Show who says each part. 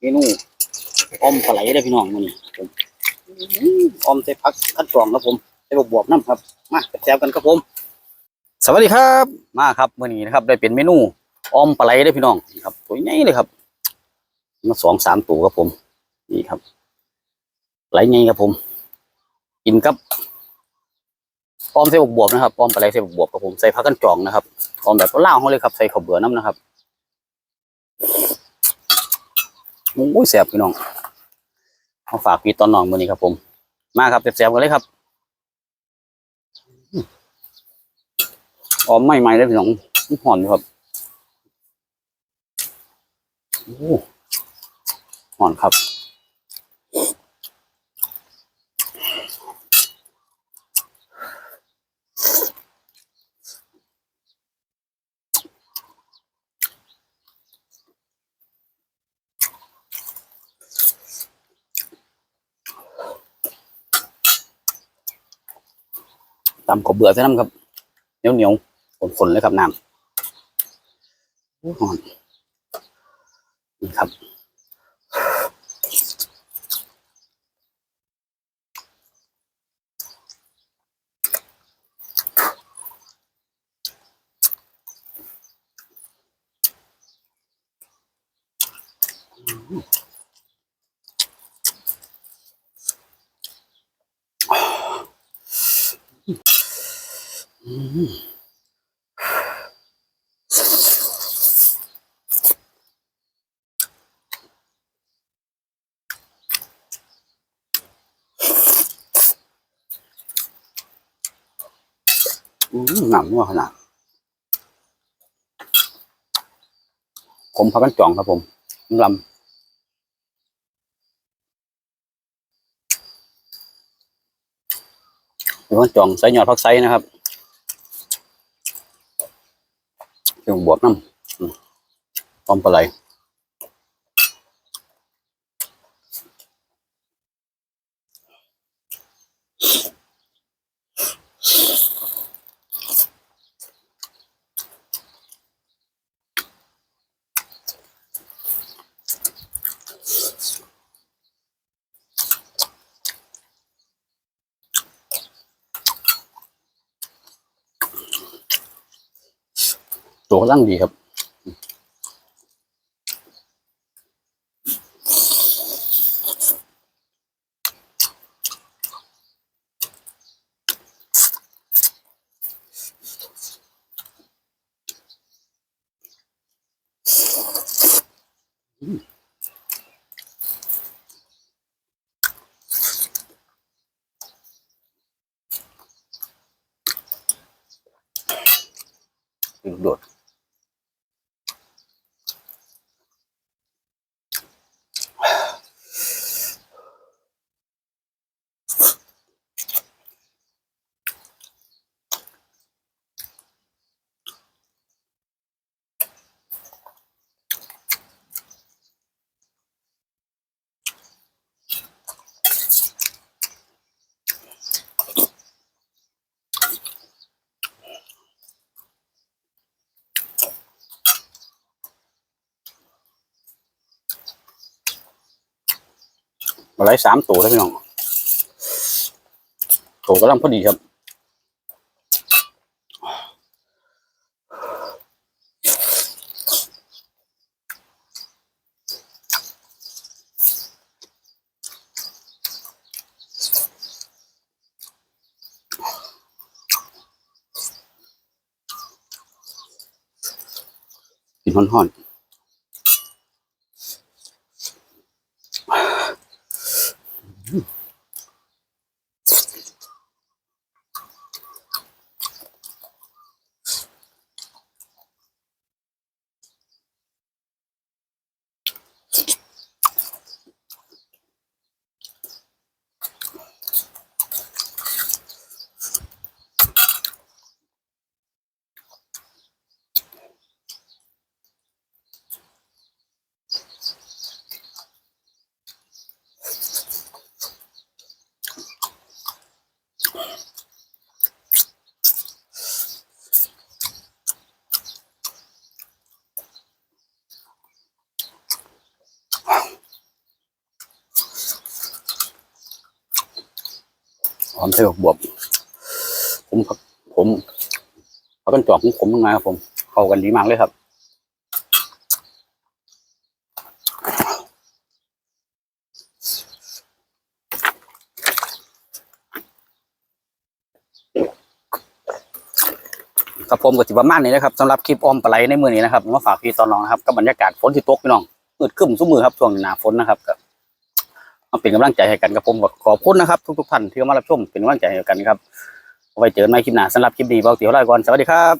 Speaker 1: เมนูออมปลาไหลได้อพี่น้องมื้อนี้ผมออมใส่ผักขั้นกรองครับผมใส่บวบๆน้ำครับ มาแซ่บๆกันครับผม สวัสดีครับ มาครับมื้อนี้นะครับ ได้เป็นเมนูออมปลาไหลได้อพี่น้องนี่ครับตัวใหญ่เลยครับมาสองสามตัวครับผม นี่ครับไหลใหญ่ครับผม กินกับออมใส่บวบๆนะครับออมปลาไหลใส่บวบๆครับผมใส่ผักกันจองนะครับออมแบบล่าวเขาเลยครับใส่ข้าวเบื่อน้ำนะครับ โอ้ยแสบพี่น้องเอาฝากพี่ตอนน้องมือนี้ครับผม มาครับแสบๆกันเลยครับออมใหม่ๆเลยพี่น้องหอมอยู่ครับโอ้หอนครับ ตำขบเบื่อใส่น้ำครับเหนียวเหนียวๆฝนๆเลยครับน้ำโอ้ยหอนนี่ครับอืม หนำนัวขนาดผมพักกันจ่องครับผมลำพักันจ่องใส่ยอดพักไซนะครับ เครื่องบวกน้ำอืมพร้อมปลาไหล ตัวกำลังดีครับลูกโดด ปลาไหลสามตัวแล้วพี่น้องตัวกำลังพอดีครับกินห่อน Ooh. หอมใส่บวบผมผักผมผักกันจอกของผมยังไงครับผมเข้ากันดีมากเลยครับครับผมก็สิประมาณนี้นะครับสำหรับคลิปออมปลาไหลในมือนี้นะครับมาฝากพี่ตอนน้องนะครับกับบรรยากาศฝนที่ตกพี่น้องมืดครึ้มซุมือครับช่วงหน้าฝนนะครับก็ มาเป็นกำลังใจให้กันกับผมขอบคุณนะครับ ทุกๆท่านที่เข้ามารับชมเป็นกำลังใจให้กันครับไว้เจอกันใหม่คลิปหน้าสำหรับคลิปนี้เบาเตี๋ยวไล่ก่อนสวัสดีครับ